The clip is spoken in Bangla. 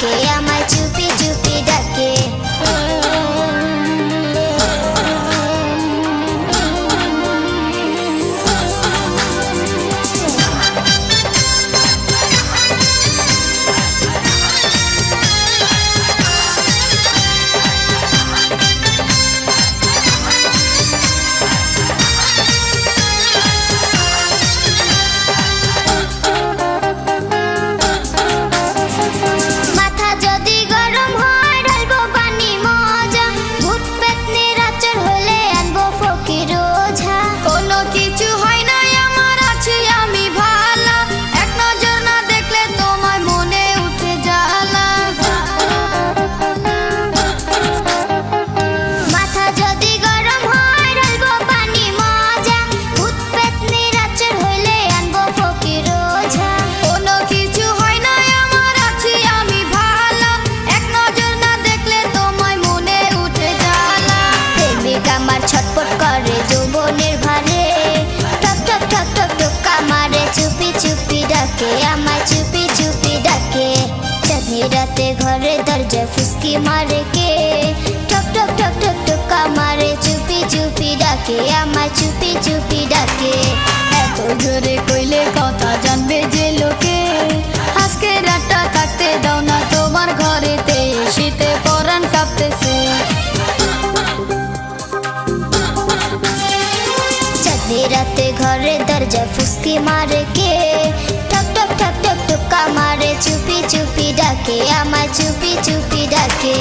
চুপি ডাকে ঘরে দরজা ফুসকি মারে কে? টক টক টক টক টক আমারে চুপি চুপি ডাকে আমায় চুপি চুপি ডাকে। এত জোরে কইলে কথা জানবে যে লোকে। আজকে রাতটা থাকতে দাও না তোমার ঘরেতে শীতে পরান কাঁপতেছে। রাতে ঘরে দরজা ফুসকি মারে কে? টক টক আমারে চুপি চুপি ডাকে আমায় চুপি চুপি ডাকে।